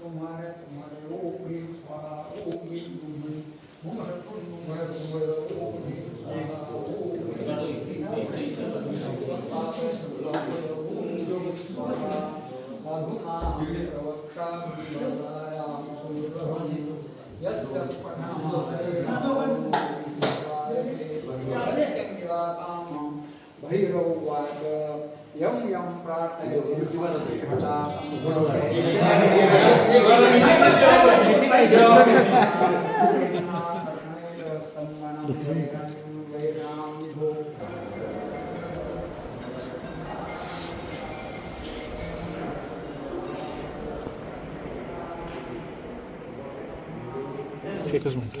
ओम शक्ति संहार संहार ओम ह्रीं स्वाहा ओम ह्रीं दुर्गे ओम शक्ति दुर्गे दुर्गे ओम ह्रीं स्वाहा ओम ಭೈರವಾದ ಯಂ ಯಂ ಪ್ರಾರ್ಥನೆ Take us a minute.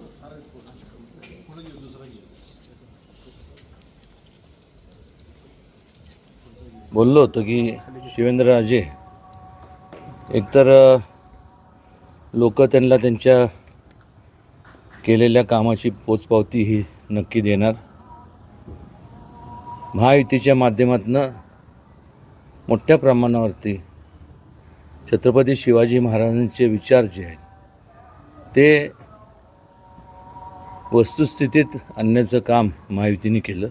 बोललो होतो की शिवेंद्रराजे एकतर लोक त्यांना त्यांच्या केलेल्या कामाची पोचपावती ही नक्की देणार. महायुतीच्या माध्यमातून मोठ्या प्रमाणावरती छत्रपती शिवाजी महाराजांचे विचार जे आहेत ते वस्तुस्थितीत आणण्याचं काम महायुतीने केलं.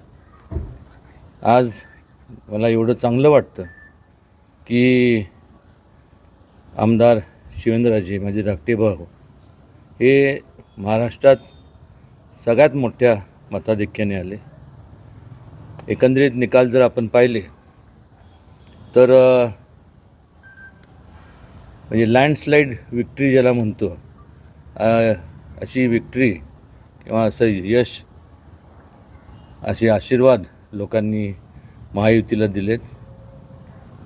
आज मला एवढं चांगलं वाटतं की आमदार शिवेंद्रराजे माझे धाकटे भाऊ हे महाराष्ट्रात सगळ्यात मोठ्या मताधिक्याने आले. एकंदरीत निकाल जर आपण पाहिले तर म्हणजे लँडस्लाईड विक्ट्री ज्याला म्हणतो अशी विक्ट्री किंवा असं यश असे आशीर्वाद लोकांनी महायुतीला दिलेत.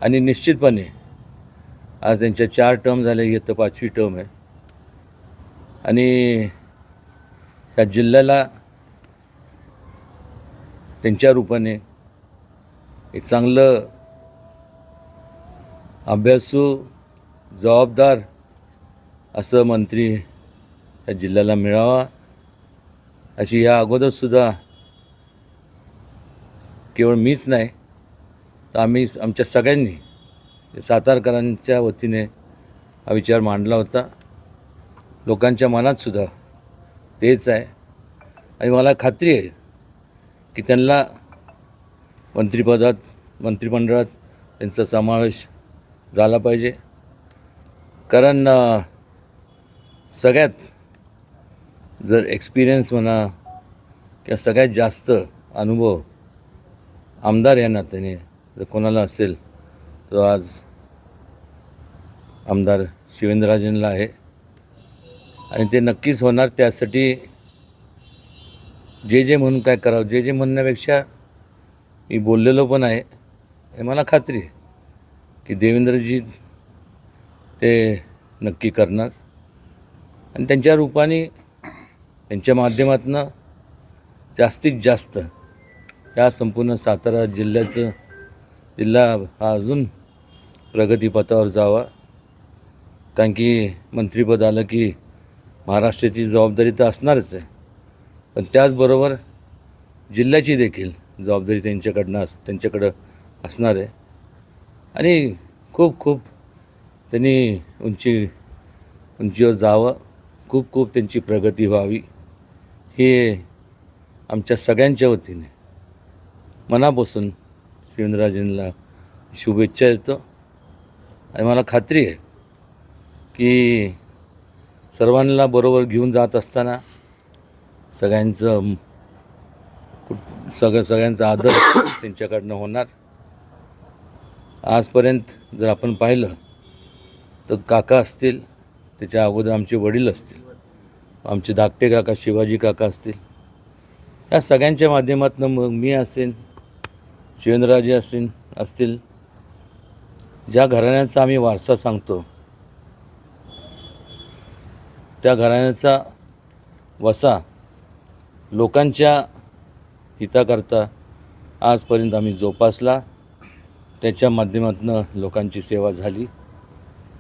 आणि निश्चितपणे आज त्यांच्या चार टर्म झाल्या ही आता पाचवी टर्म आहे. आणि त्या जिल्ह्याला त्यांच्या रूपाने एक चांगलं अभ्यासू जबाबदार असं मंत्री या जिल्ह्याला मिळावा अशी ह्या अगोदरसुद्धा केवळ मीच नाही तर आम्ही आमच्या सगळ्यांनी सातारकरांच्या वतीने हा विचार मांडला होता. लोकांच्या मनातसुद्धा तेच आहे. आणि मला खात्री आहे की त्यांना मंत्रिपदात मंत्रिमंडळात त्यांचा समावेश झाला पाहिजे. कारण सगळ्यात जर एक्सपिरियन्स म्हणा किंवा सगळ्यात जास्त अनुभव आमदार या नात्याने जर कोणाला असेल तो आज आमदार शिवेंद्रराजेंना आहे. आणि ते नक्कीच होणार त्यासाठी जे जे म्हणून काय करावं जे जे म्हणण्यापेक्षा मी बोललेलो पण आहे. आणि मला खात्री आहे की देवेंद्रजी ते नक्की करणार. आणि त्यांच्या रूपाने त्यांच्या माध्यमातून जास्तीत जास्त या संपूर्ण सातारा जिल्ह्याचं जिल्हा हा अजून प्रगतीपथावर जावा. कारण की मंत्रिपद आलं की महाराष्ट्राची जबाबदारी तर असणारच आहे. पण त्याचबरोबर जिल्ह्याची देखील जबाबदारी त्यांच्याकडनं अस त्यांच्याकडं असणार आहे. आणि खूप खूप त्यांनी उंची उंचीवर जावं. खूप खूप त्यांची प्रगती व्हावी. हे आमच्या सगळ्यांच्या वतीने. मनापासून शिवेंद्रराजेंना शुभेच्छा देतो. आणि मला खात्री आहे की सर्वांना बरोबर घेऊन जात असताना सगळ्यांचं सगळं सगळ्यांचा आदर त्यांच्याकडनं होणार. आजपर्यंत जर आपण पाहिलं तर काका असतील त्याच्या अगोदर आमचे वडील असतील आमचे धाकटे काका शिवाजी काका असतील या सगळ्यांच्या माध्यमातून मग मी असेन शिवेंद्रराजे असतील असतील ज्या घराण्याचा आम्ही वारसा सांगतो त्या घराण्याचा वसा लोकांच्या हिताकरता आजपर्यंत आम्ही जोपासला. त्याच्या माध्यमातून लोकांची सेवा झाली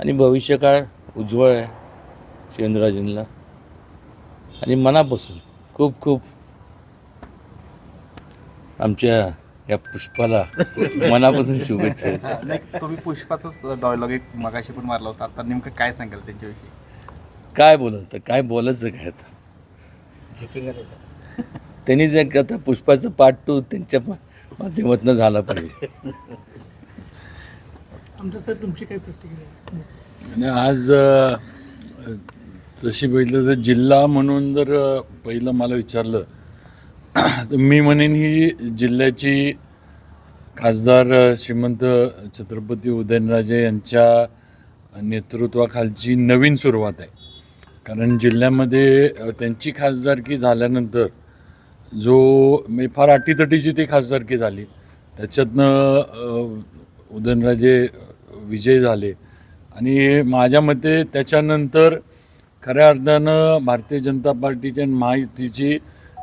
आणि भविष्यकाळ उज्ज्वळ आहे शिवेंद्रराजेंना. आणि मनापासून खूप खूप आमच्या या पुष्पाला मनापासून शुभेच्छा. नाही तुम्ही पुष्पाचाच डायलॉग एक मगाशी पण मारला होता. आता नेमकं काय सांगाल त्यांच्याविषयी? काय बोलत काय बोलायचं काय आता? त्यांनी जे आता पुष्पाचं पार्ट टू त्यांच्या मा- माध्यमातून झाला पाहिजे. आमचं सर तुमची काय प्रतिक्रिया? आणि आज अ, तशी बघितलं तर जिल्हा म्हणून जर अ, पहिलं मला विचारलं मी म्हणेन ही जिल्ह्याची खासदार श्रीमंत छत्रपती उदयनराजे यांच्या नेतृत्वाखालची नवीन सुरुवात आहे. कारण जिल्ह्यामध्ये त्यांची खासदारकी झाल्यानंतर जो मी फार अटीतटीची ती खासदारकी झाली. त्याच्यातनं उदयनराजे विजय झाले. आणि माझ्या मते त्याच्यानंतर खऱ्या अर्थानं भारतीय जनता पार्टीची आणि महायुतीची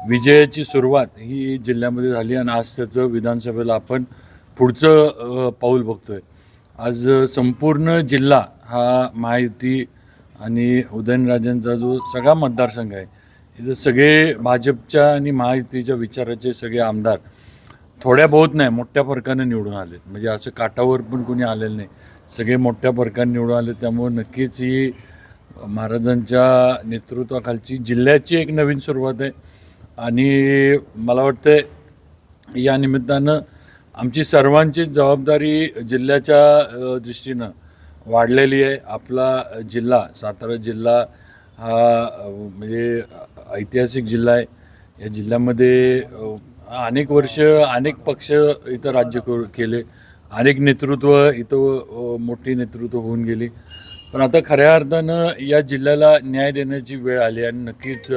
विजयाची सुरुवात ही जिल्ह्यामध्ये झाली आणि आज त्याचं विधानसभेला आपण पुढचं पाऊल बघतोय. आज संपूर्ण जिल्हा हा महायुती आणि उदयनराजेंचा जो सगळा मतदारसंघ आहे इथं सगळे भाजपच्या आणि महायुतीच्या विचाराचे सगळे आमदार थोड्या बहुत नाही मोठ्या फरकाने निवडून आलेत. म्हणजे असं काठावर पण कोणी आलेलं नाही. सगळे मोठ्या फरकाने निवडून आले त्यामुळे नक्कीच ही महाराजांच्या नेतृत्वाखालची जिल्ह्याची एक नवीन सुरुवात आहे. आणि मला वाटतं या निमित्तानं आमची सर्वांची जबाबदारी जिल्ह्याच्या दृष्टीनं वाढलेली आहे. आपला जिल्हा सातारा जिल्हा हा म्हणजे ऐतिहासिक जिल्हा आहे. या जिल्ह्यामध्ये अनेक वर्ष अनेक पक्ष इथं राज्य करू केले. अनेक नेतृत्व इथं मोठी नेतृत्व होऊन गेली. पण आता खऱ्या अर्थानं या जिल्ह्याला न्याय देण्याची वेळ आली आणि नक्कीच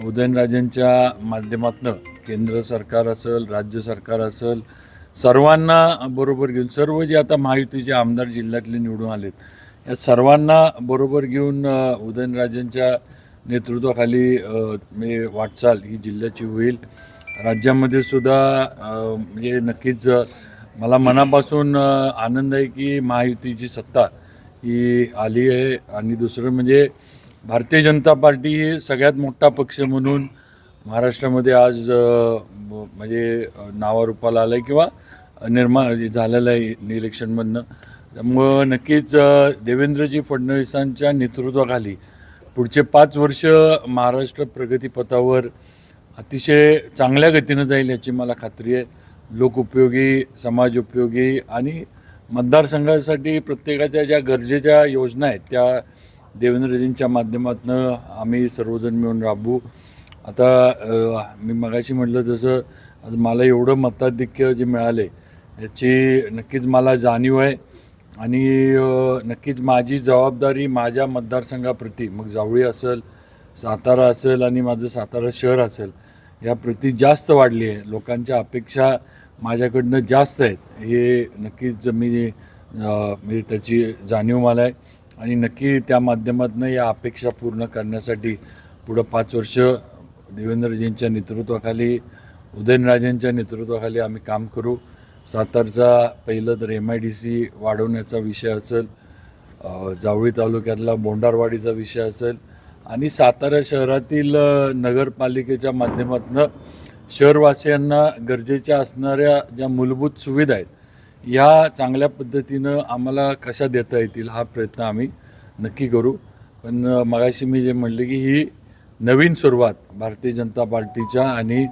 उदयनराजेंच्या माध्यमातनं केंद्र सरकार असेल राज्य सरकार असेल सर्वांना बरोबर घेऊन सर्व जे आता महायुतीचे आमदार जिल्ह्यातले निवडून आलेत या सर्वांना बरोबर घेऊन उदयनराजेंच्या नेतृत्वाखाली म्हणजे वाटचाल ही जिल्ह्याची होईल. राज्यामध्ये सुद्धा म्हणजे नक्कीच मला मनापासून आनंद आहे की महायुतीची सत्ता ही आली आहे. आणि दुसरं म्हणजे भारतीय जनता पार्टी हे सगळ्यात मोठा पक्ष म्हणून महाराष्ट्रामध्ये आज म्हणजे नावारूपाला आलं आहे किंवा निर्मा झालेलं आहे इलेक्शनमधनं त्यामुळं नक्कीच देवेंद्रजी फडणवीसांच्या नेतृत्वाखाली पुढचे पाच वर्ष महाराष्ट्र प्रगतीपथावर अतिशय चांगल्या गतीनं जाईल याची मला खात्री आहे. लोकउपयोगी समाज उपयोगी आणि मतदारसंघासाठी प्रत्येकाच्या ज्या गरजेच्या योजना आहेत त्या देवेंद्रजींच्या माध्यमातून आम्ही सर्वजण मिळून राबवू आता मी मगाशी म्हटलं जसं आज मला एवढं मताधिक्य जे मिळाले याची नक्कीच मला जाणीव आहे. आणि नक्कीच माझी जबाबदारी माझ्या मतदारसंघाप्रती मग जावळी असेल सातारा असेल आणि माझं सातारा शहर असेल या प्रती जास्त वाढली आहे. लोकांच्या अपेक्षा माझ्याकडनं जास्त आहेत. हे नक्कीच मी म्हणजे त्याची जाणीव मला आहे. आणि नक्की त्या माध्यमातून या अपेक्षा पूर्ण करण्यासाठी पुढं पाच वर्ष देवेंद्रजींच्या नेतृत्वाखाली उदयनराजेंच्या नेतृत्वाखाली आम्ही काम करू. सातारचा पहिलं तर एम आय डी सी वाढवण्याचा विषय असेल जावळी तालुक्यातला बोंडारवाडीचा विषय असेल आणि सातारा शहरातील नगरपालिकेच्या माध्यमातून शहरवासियांना गरजेच्या असणाऱ्या ज्या मूलभूत सुविधा आहेत या चांगल्या पद्धतीनं आम्हाला कशा देता येतील हा प्रयत्न आम्ही नक्की करू. पण मगाशी मी जे म्हणले की ही नवीन सुरुवात भारतीय जनता पार्टीच्या आणि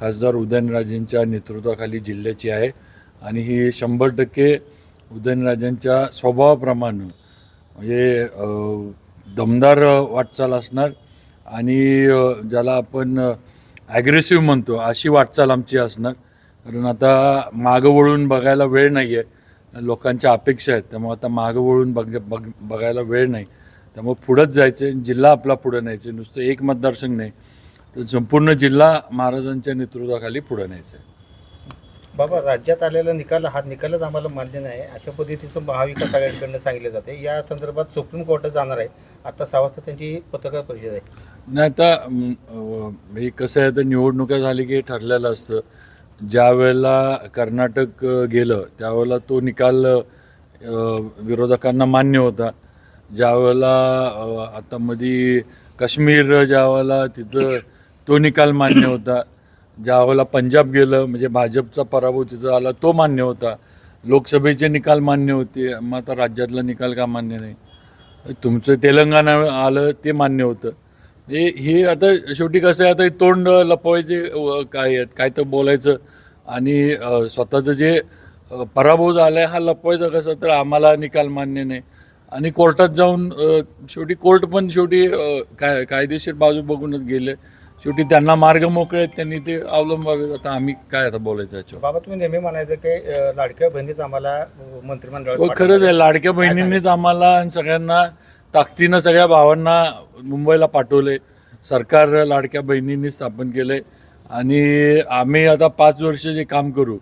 खासदार उदयनराजेंच्या नेतृत्वाखाली जिल्ह्याची आहे आणि ही शंभर टक्के उदयनराजेंच्या स्वभावाप्रमाणे म्हणजे दमदार वाटचाल असणार आणि ज्याला आपण ॲग्रेसिव्ह म्हणतो अशी वाटचाल आमची असणार. कारण आता मागं वळून बघायला वेळ नाही आहे लोकांच्या अपेक्षा आहेत. त्यामुळे आता मागं वळून बघ बघ बघायला वेळ नाही. त्यामुळे पुढंच जायचं आहे. जिल्हा आपला पुढं न्यायचं नुसतं एक मतदारसंघ नाही. तर संपूर्ण जिल्हा महाराजांच्या नेतृत्वाखाली पुढं न्यायचं आहे. बाबा राज्यात आलेला निकाल हा निकालच आम्हाला मान्य नाही. अशा पद्धतीचं महाविकास आघाडीकडनं सांगितलं जाते या संदर्भात सुप्रीम कोर्टात जाणार आहे. आता सहा वाजता त्यांची पत्रकार परिषद आहे. नाही आता हे कसं आहे आता निवडणुका झाली की ठरलेलं असतं. ज्या वेळेला कर्नाटक गेलं त्यावेळेला तो निकाल विरोधकांना मान्य होता. ज्या वेळेला आता मध्ये काश्मीर ज्या वेळेला तिथं तो निकाल मान्य होता. ज्या वेळेला पंजाब गेलं म्हणजे भाजपचा पराभव तिथं आला तो मान्य होता. लोकसभेचे निकाल मान्य होते मग आता राज्यातला निकाल का मान्य नाही? तुमचं तेलंगणा आलं ते मान्य होतं. हे हे आता शेवटी कसं आहे आता तोंड लपवायचे काय आहेत काय तर बोलायचं. आणि स्वतःचं जे पराभव झाला आहे हा लपवायचा कसं तर आम्हाला निकाल मान्य नाही. आणि कोर्टात जाऊन शेवटी कोर्ट पण शेवटी काय कायदेशीर बाजू बघूनच गेले. शेवटी त्यांना मार्ग मोकळे आहेत त्यांनी ते अवलंबावे. आता आम्ही काय आता बोलायचं याच्यावर? बाबा तुम्ही नेहमी म्हणायचं की लाडक्या बहिणीच आम्हाला अं, मंत्रिमंडळात हो खरंच आहे. लाडक्या बहिणींनीच आम्हाला आणि सगळ्यांना ताकदीनं सगळ्या भावांना मुंबईला पाठवले. सरकार लाडक्या बहिणींनी स्थापन केले. आणि आम्ही आता पाच वर्ष जे काम करू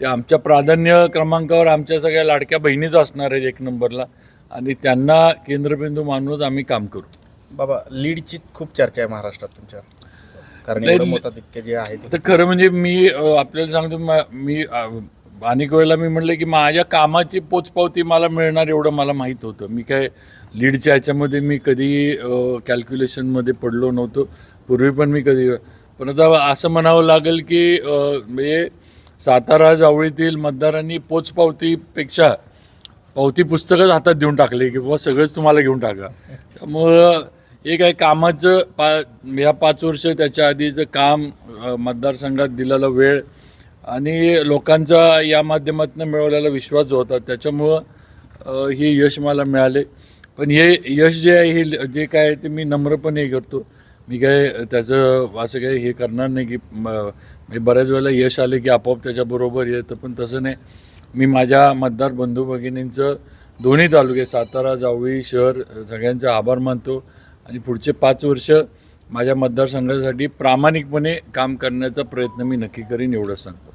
ते आमच्या प्राधान्य क्रमांकावर आमच्या सगळ्या लाडक्या बहिणीच असणार आहेत एक नंबरला. आणि त्यांना केंद्रबिंदू मानूनच आम्ही काम करू. बाबा लीडची खूप चर्चा आहे महाराष्ट्रात तुमच्या. कारण एवढं मताधिक्य जे आहे ते. आता खरं म्हणजे मी अ, आपल्याला सांगतो मा- मी अ, अनेक वेळेला मी म्हटलं की माझ्या कामाची पोचपावती मला मिळणार एवढं मला माहीत होतं. मी काय लीडच्या ह्याच्यामध्ये मी कधी कॅल्क्युलेशनमध्ये पडलो नव्हतो. पूर्वी पण मी कधी पण आता असं म्हणावं लागेल की म्हणजे सातारा जावळीतील मतदारांनी पोचपावतीपेक्षा पावती पुस्तकच हातात देऊन टाकले की बाबा सगळंच तुम्हाला घेऊन टाका. त्यामुळं एक आहे कामाचं पा ह्या पाच वर्ष त्याच्या आधीचं काम मतदारसंघात दिलेला वेळ आणि लोकांचा या माध्यमातून मिळवलेला विश्वास जो होता त्याच्यामुळं हे यश मला मिळाले. पण हे यश जे आहे हे ल- जे काय आहे ते मी नम्रपणे करतो. मी काय त्याचं असं काही हे करणार नाही की म- बऱ्याच वेळेला यश आले की आपोआप त्याच्याबरोबर येतं पण तसं नाही. मी माझ्या मतदार बंधू भगिनींचं दोन्ही तालुके सातारा जावळी शहर सगळ्यांचे आभार मानतो. आणि पुढचे पाच वर्ष माझ्या मतदारसंघासाठी प्रामाणिकपणे काम करण्याचा प्रयत्न मी नक्की करीन एवढंच सांगतो.